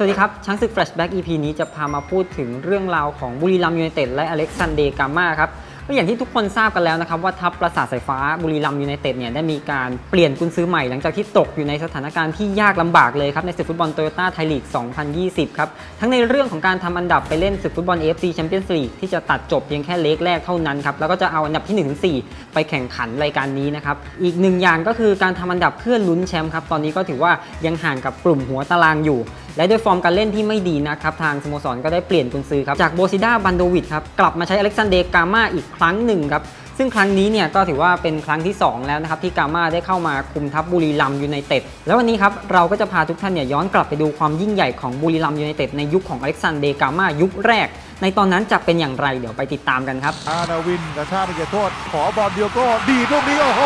สวัสดีครับ ช้างศึก Flashback EP นี้จะพามาพูดถึงเรื่องราวของบุรีรัมยูไนเต็ดและอเล็กซานเดร์กาม่าครับก็อย่างที่ทุกคนทราบกันแล้วนะครับว่าทัพประสาทสายฟ้าบุรีรัมยูไนเต็ดเนี่ยได้มีการเปลี่ยนกุนซื้อใหม่หลังจากที่ตกอยู่ในสถานการณ์ที่ยากลำบากเลยครับในศึกฟุตบอลโตโยต้าไทยลีก 2020 ครับ ทั้งในเรื่องของการทำอันดับไปเล่นศึกฟุตบอล AFC Champions League ที่จะตัดจบเพียงแค่เล็กแรกเท่านั้นครับ แล้วก็จะเอาอันดับที่1-4ไปแข่งขันรายการนี้นะครับอีกหนึ่งอย่างก็คือการทำอันดับเพื่อลุ้นแชมป์ครับตอนนี้ก็ถือว่ายังห่างกับกลุ่มหัวตารางอยู่ และด้วยฟอร์มการเล่นที่ไม่ดีนะครับ ทางสโมสรก็ได้เปลี่ยนกุนซือครับ จากโบซิด้าบันโดวิดครับ กลับมาใช้อเล็กซานเดร์กาม่าอีกครั้งหนึ่งครับ ซึ่งครั้งนี้เนี่ยก็ถือว่าเป็นครั้งที่ 2 แล้วนะครับ ที่กาม่าได้เข้ามาคุมทัพบุรีรัมยูไนเต็ดแล้ววันนี้ครับเราก็จะพาทุกท่านเนี่ยย้อนกลับไปดูความยิ่งใหญ่ของบุรีรัมยูไนเต็ดในยุคของอเล็กซานเดร์กาม่ายุคแรก ในตอนนั้นจะเป็นอย่างไรเดี๋ยวไปติดตามกันครับอานาวินกระชากไปเกียโทษ ขอบอลเดียวก็ดีดลูกนี้โอ้โห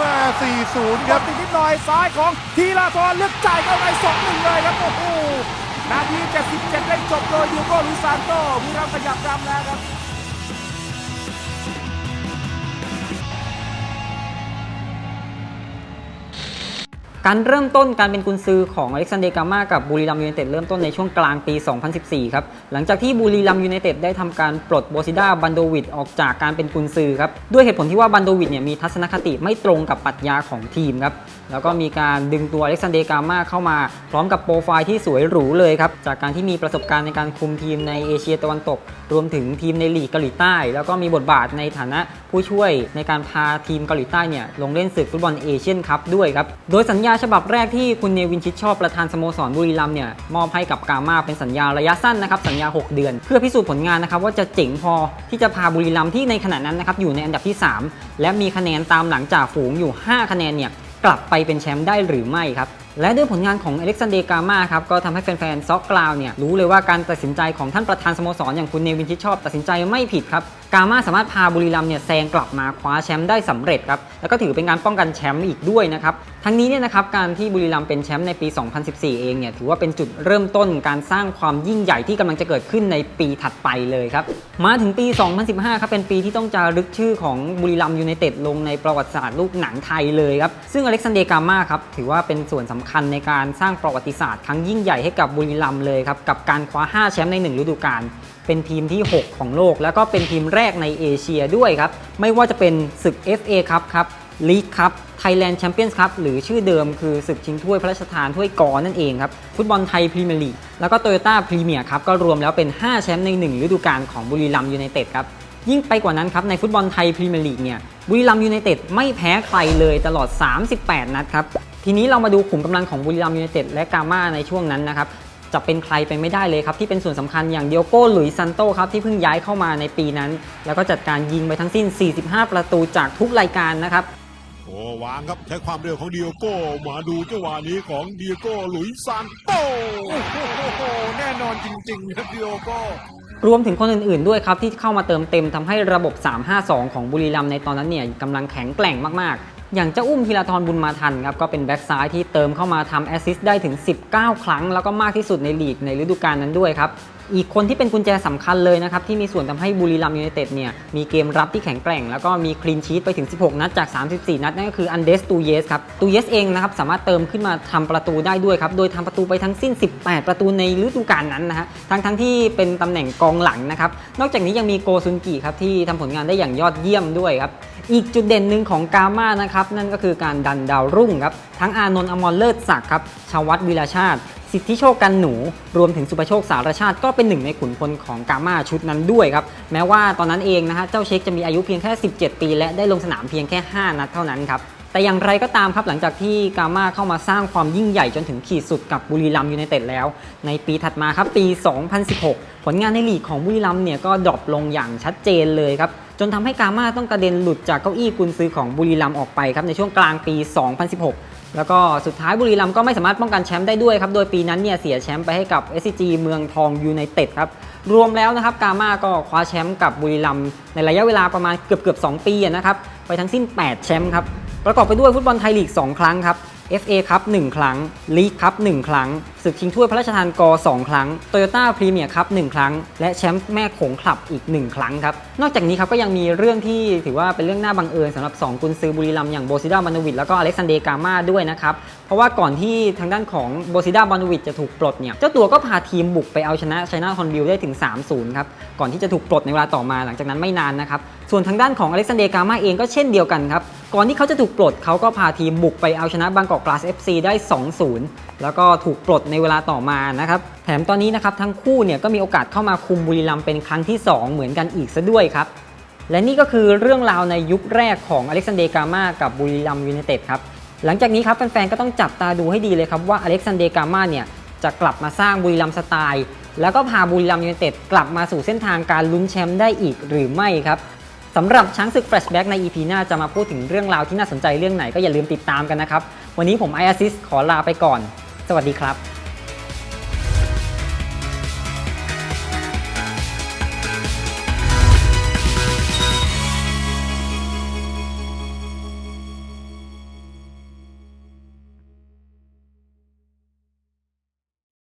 มา4-0 ครับติดนิดหน่อยซ้ายของทีราธรเลือกจ่ายเข้าไปสองหนึ่งเลยครับโอ้โหนาที77ได้จบโดยยูโกลุยซานโตบุรีรัมย์ขยับรำแล้วครับ การเริ่มต้นการเป็นกุนซือของอเล็กซานเดร์กาม่ากับบุรีรัมยูไนเต็ดเริ่มต้นในช่วงกลางปี 2014 ครับ หลังจากที่บุรีรัมยูไนเต็ดได้ทำการปลดโบซิด้าบันโดวิดออกจากการเป็นกุนซือครับ ด้วยเหตุผลที่ว่าบันโดวิดเนี่ยมีทัศนคติไม่ตรงกับปรัชญาของทีมครับ แล้วก็มีการดึงตัวอเล็กซานเดร์กาม่าเข้ามา พร้อมกับโปรไฟล์ที่สวยหรูเลยครับ จากการที่มีประสบการณ์ในการคุมทีมในเอเชียตะวันตก รวมถึงทีมในลีกเกาหลีใต้ แล้วก็มีบทบาทในฐานะผู้ช่วยในการพาทีมเกาหลีใต้เนี่ยลงเล่นศึกฟุตบอลเอเชียนคัพด้วยครับ โดยสัญญาฉบับแรกที่คุณเนวินชิดชอบประธานสโมสรบุรีรัมย์เนี่ยมอบให้กับกามาเป็นสัญญาระยะสั้นนะครับสัญญา 6 เดือน เพื่อพิสูจน์ผลงานนะครับว่าจะเจ๋งพอที่จะพาบุรีรัมย์ที่ในขณะนั้นนะครับอยู่ในอันดับที่ 3 และมีคะแนนตามหลังจากฝูงอยู่ 5 คะแนนเนี่ยกลับไปเป็นแชมป์ได้หรือไม่ครับและด้วยผลงานของอเล็กซานเดร์กามาครับก็ทำให้แฟนๆซ็อกกราวเนี่ยรู้เลยว่าการตัดสินใจของท่านประธานสโมสรอย่างคุณเนวินชิดชอบ ตัดสินใจไม่ผิดครับ กามาสามารถพาบุรีรัมย์เนี่ยแซงกลับมาคว้าแชมป์ได้สำเร็จครับแล้วก็ถือเป็นการป้องกันแชมป์อีกด้วยนะครับทั้งนี้เนี่ยนะครับการที่บุรีรัมย์เป็นแชมป์ในปี 2014 เองเนี่ยถือว่าเป็นจุดเริ่มต้นการสร้างความยิ่งใหญ่ที่กำลังจะเกิดขึ้นในปีถัดไปเลยครับมาถึงปี 2015 ครับเป็นปีที่ต้องจารึกชื่อของบุรีรัมย์ยูไนเต็ดลงในประวัติศาสตร์ลูกหนังไทยเลยครับซึ่งอเล็กซานเดร์กามาครับถือว่าเป็นส่วนสำคัญในการสร้างประวัติศาสตร์ครั้งยิ่งใหญ่ให้กับบุรีรัมย์เลยครับกับการคว้า 5 แชมป์ใน 1 ฤดูกาล เป็นทีมที่ 6 ของโลก แล้วก็เป็นทีมแรกในเอเชียด้วยครับ ไม่ว่าจะเป็นศึก FA ครับครับลีกครับ Thailand Champions Cup หรือชื่อเดิมคือศึกชิงถ้วยพระราชทานถ้วยกอนั่นเองครับ ฟุตบอลไทยพรีเมียร์ลีกแล้วก็โตโยต้าพรีเมียร์ครับ ก็รวมแล้วเป็น 5 แชมป์ใน 1 ฤดูกาลของบุรีรัมย์ยูไนเต็ดครับยิ่งไปกว่านั้นครับ ในฟุตบอลไทยพรีเมียร์ลีกเนี่ยบุรีรัมย์ยูไนเต็ดไม่แพ้ใครเลยตลอด 38 นัดครับ ทีนี้เรามาดูขุมกำลังของบุรีรัมย์ยูไนเต็ดและกาม่าในช่วงนั้นนะครับ จะเป็นใครไปไม่ได้เลยครับ ที่เป็นส่วนสำคัญอย่างเดียโก้หลุยซันโตครับที่เพิ่งย้ายเข้ามาในปีนั้น แล้วก็จัดการยิงไปทั้งสิ้น 45 ประตูจากทุกรายการนะครับโอ้วางครับใช้ความเร็วของดิโอโก้มาดูจังหวะนี้ของดิโอโก้หลุยส์ซานโตโอ้โหแน่นอนจริงๆครับดิโอโก้รวมถึงคนอื่นๆด้วยครับ ที่เข้ามาเติมเต็มทำให้ระบบ 3-5-2 ของบุรีรัมย์ในตอนนั้นเนี่ยกำลังแข็งแกร่งมากๆ อย่างเจ้าอุ้มธีรทรบุญมาทันครับก็เป็นแบ็กซ้ายที่เติมเข้ามาทำแอสซิสต์ได้ถึง 19 ครั้ง แล้วก็มากที่สุดในลีกในฤดูกาลนั้นด้วยครับ อีกคนที่เป็นกุญแจสำคัญเลยนะครับ ที่มีส่วนทำให้บุรีรัมยูไนเต็ดเนี่ย มีเกมรับที่แข็งแกร่ง แล้วก็มีคลีนชีตไปถึง 16 นัดจาก 34 นัด นั่นก็คืออันเดสตูเยสครับตูเยสเองนะครับ สามารถเติมขึ้นมาทำประตูได้ด้วยครับ โดยทำประตูไปทั้งสิ้น 18 ประตูในฤดูกาลนั้นนะฮะทั้งทั้งที่เป็นตำแหน่งกองหลังนะครับ นอกจากนี้ยังมีโกซุนกิครับที่ทำผลงานได้อย่างยอดเยี่ยมด้วยครับอีกจุดเด่นหนึ่งของกาม่านะครับนั่นก็คือการดันดาวรุ่งครับทั้งอานนท์อมรเลิศศักดิ์ครับชวัตวิรชาติ สิทธิโชคกันหนู รวมถึงสุภโชคสารชาติก็เป็นหนึ่งในขุนพลของกามาชุดนั้นด้วยครับ แม้ว่าตอนนั้นเองนะฮะเจ้าเช็คจะมีอายุเพียงแค่ 17 ปี และได้ลงสนามเพียงแค่ 5 นัดเท่านั้นครับแต่อย่างไรก็ตามครับหลังจากที่กามาเข้ามาสร้างความยิ่งใหญ่จนถึงขีดสุดกับบุรีรัมย์ยูไนเต็ดแล้ว ในปีถัดมาครับปี 2016 ผลงานในลีกของบุรีรัมย์เนี่ยก็ดรอปลงอย่างชัดเจนเลยครับจนทำให้กามาต้องกระเด็นหลุดจากเก้าอี้กุนซื้อของบุรีรัมย์ออกไปครับในช่วงกลางปี 2016 แล้วก็สุดท้ายบุรีรัมย์ก็ไม่สามารถป้องกันแชมป์ได้ด้วยครับ โดยปีนั้นเนี่ยเสียแชมป์ไปให้กับ SCG เมืองทองยูไนเต็ดครับ รวมแล้วนะครับกามาก็คว้าแชมป์กับบุรีรัมย์ในระยะเวลาประมาณเกือบเกือบๆ2ปีนะครับ ไปทั้งสิ้น 8 แชมป์ครับ ประกอบไปด้วยฟุตบอลไทยลีก 2 ครั้งครับ FA ครับ1ครั้งลีกครับ1ครั้งศึกชิงถ้วยพระราชทานกอ2ครั้ง Toyota Premier ครับ1ครั้ง และแชมป์แม่โขงคลับอีก 1 ครั้งครับ นอกจากนี้ครับก็ยังมีเรื่องที่ถือว่าเป็นเรื่องน่าบังเอิญสำหรับ 2 กุนซือบุรีรัมย์อย่างโบซิดาบานวิดแล้วก็อเล็กซานเดร์กามาด้วยนะครับ เพราะว่าก่อนที่ทางด้านของโบซิดาบานวิดจะถูกปลดเนี่ยเจ้าตัวก็พาทีมบุกไปเอาชนะไชน่าฮอนบิลได้ถึง 3-0 ครับก่อนที่จะถูกปลดในเวลาต่อมาหลังจากนั้นไม่นานนะครับส่วนทางด้านของอเล็กซานเดร์กามาเองก็เช่นเดียวกันครับ ก่อนที่เขาจะถูกปลดเขาก็พาทีมบุกไปเอาชนะบางกอกกลาส FC ได้ 2-0 แล้วก็ถูกปลดในเวลาต่อมานะครับ แถมตอนนี้นะครับทั้งคู่เนี่ยก็มีโอกาสเข้ามาคุมบุรีรัมเป็นครั้งที่ 2 เหมือนกันอีกซะด้วยครับ และนี่ก็คือเรื่องราวในยุคแรกของอเล็กซานเดร์กามากับบุรีรัมยูไนเต็ดครับ หลังจากนี้ครับแฟนๆก็ต้องจับตาดูให้ดีเลยครับว่าอเล็กซานเดร์กามาเนี่ยจะกลับมาสร้างบุรีรัมสไตล์ แล้วก็พาบุรีรัมย์ยูไนเต็ดกลับมาสู่เส้นทางการลุ้นแชมป์ได้อีกหรือไม่ครับ สำหรับช้างศึกแฟลชแบ็กใน EP หน้าจะมาพูดถึงเรื่องราวที่น่าสนใจเรื่องไหนก็อย่าลืมติดตามกันนะครับ วันนี้ผมไออาซิสขอลาไปก่อน สวัสดีครับ